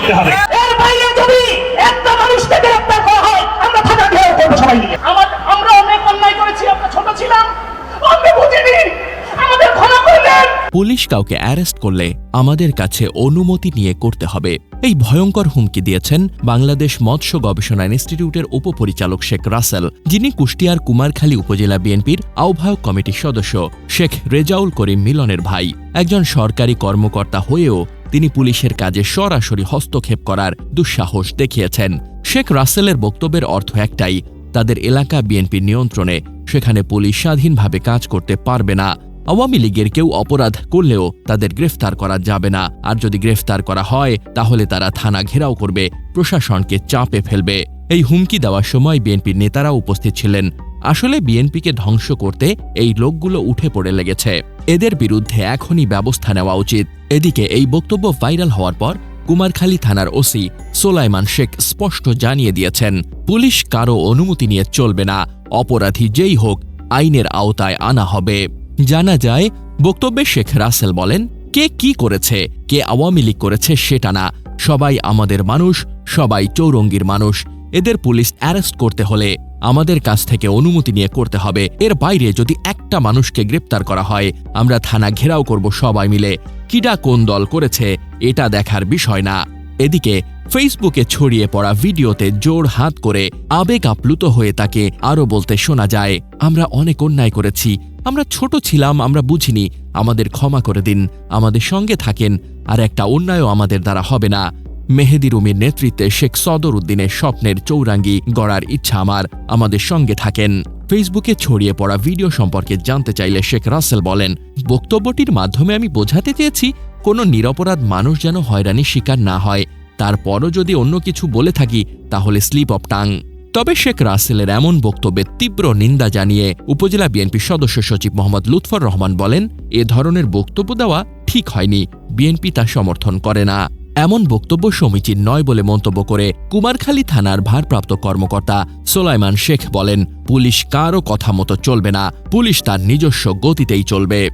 করতে হবে। এর বাইরে যদি একটা মানুষকে গ্রেপ্তার করা হয় আমরা থানা ঘেরাও করব সবাই মিলে। আমার আমরা অনেক অন্যায় করেছি আমরা ছোট ছিলাম। আমরা বুঝিনি। আমাদের ক্ষমা করলেন পুলিশ কাউকে অ্যারেস্ট করলে আমাদের কাছে অনুমতি নিয়ে করতে হবে। এই ভয়ঙ্কর হুমকি দিয়েছেন বাংলাদেশ মৎস্য গবেষণা ইনস্টিটিউটের উপপরিচালক শেখ রাসেল যিনি কুষ্টিয়ার কুমারখালী উপজেলা বিএনপির আহ্বায়ক কমিটির সদস্য শেখ রেজাউল করিম মিলনের ভাই। একজন সরকারি কর্মকর্তা হয়েও তিনি পুলিশের কাজে সরাসরি হস্তক্ষেপ করার দুঃসাহস দেখিয়েছেন। শেখ রাসেলের বক্তব্যের অর্থ একটাই, তাদের এলাকা বিএনপির নিয়ন্ত্রণে, সেখানে পুলিশ স্বাধীনভাবে কাজ করতে পারবে না। আওয়ামী লীগের কেউ অপরাধ করলেও তাদের গ্রেফতার করা যাবে না। আর যদি গ্রেফতার করা হয়, তাহলে তারা থানা ঘেরাও করবে, প্রশাসনকে চাপে ফেলবে। এই হুমকি দেওয়ার সময় বিএনপির নেতারা উপস্থিত ছিলেন। আসলে বিএনপিকে ধ্বংস করতে এই লোকগুলো উঠে পড়ে লেগেছে। এদের বিরুদ্ধে এখনই ব্যবস্থা নেওয়া উচিত। এদিকে এই বক্তব্য ভাইরাল হওয়ার পর কুমারখালী থানার ওসি সোলাইমান শেখ স্পষ্ট জানিয়ে দিয়েছেন, পুলিশ কারও অনুমতি নিয়ে চলবে না, অপরাধী যেই হোক, আইনের আওতায় আনা হবে। জানা যায়, বক্তব্যে শেখ রাসেল বলেন, কে কি করেছে, কে আওয়ামী লীগ করেছে সেটা না, সবাই আমাদের মানুষ, সবাই চৌরঙ্গীর মানুষ, এদের পুলিশ অ্যারেস্ট করতে হলে আমাদের কাছ থেকে অনুমতি নিয়ে করতে হবে। এর বাইরে যদি একটা মানুষকে গ্রেপ্তার করা হয়, আমরা থানা ঘেরাও করব সবাই মিলে। কিডা কোন দল করেছে, এটা দেখার বিষয় না। এদিকে, ফেসবুকে ছড়িয়ে পড়া ভিডিওতে জোর হাত করে আবেগ আপ্লুত হয়ে তাকে আরও বলতে শোনা যায়, আমরা অনেক অন্যায় করেছি। আমরা ছোট ছিলাম, আমরা বুঝিনি। আমাদের ক্ষমা করে দিন। আমাদের সঙ্গে থাকেন, আর একটা অন্যায়ও আমাদের দ্বারা হবে না। মেহেদি রুমির নেতৃত্বে শেখ সদর উদ্দিনের স্বপ্নের চৌরাঙ্গি গড়ার ইচ্ছা আমার। আমাদের সঙ্গে থাকেন। ফেসবুকে ছড়িয়ে পড়া ভিডিও সম্পর্কে জানতে চাইলে শেখ রাসেল বলেন, বক্তব্যটির মাধ্যমে আমি বোঝাতে চেয়েছি, কোনো নিরপরাধ মানুষ যেন হয়রানির শিকার না হয়। তারপরও যদি অন্য কিছু বলে থাকি, তাহলে স্লিপ অফ টাং। তবে শেখ রাসেলের এমন বক্তব্যের তীব্র নিন্দা জানিয়ে উপজেলা বিএনপি সদস্য সচিব মোহাম্মদ লুৎফর রহমান বলেন, এ ধরনের বক্তব্য দেওয়া ঠিক হয়নি। বিএনপি তা সমর্থন করে না। এমন বক্তব্য সমীচীন নয় বলে মন্তব্য করে কুমারখালী থানার ভারপ্রাপ্ত কর্মকর্তা সোলাইমান শেখ বলেন, পুলিশ কারও কথা মতো চলবে না। পুলিশ তার নিজস্ব গতিতেই চলবে।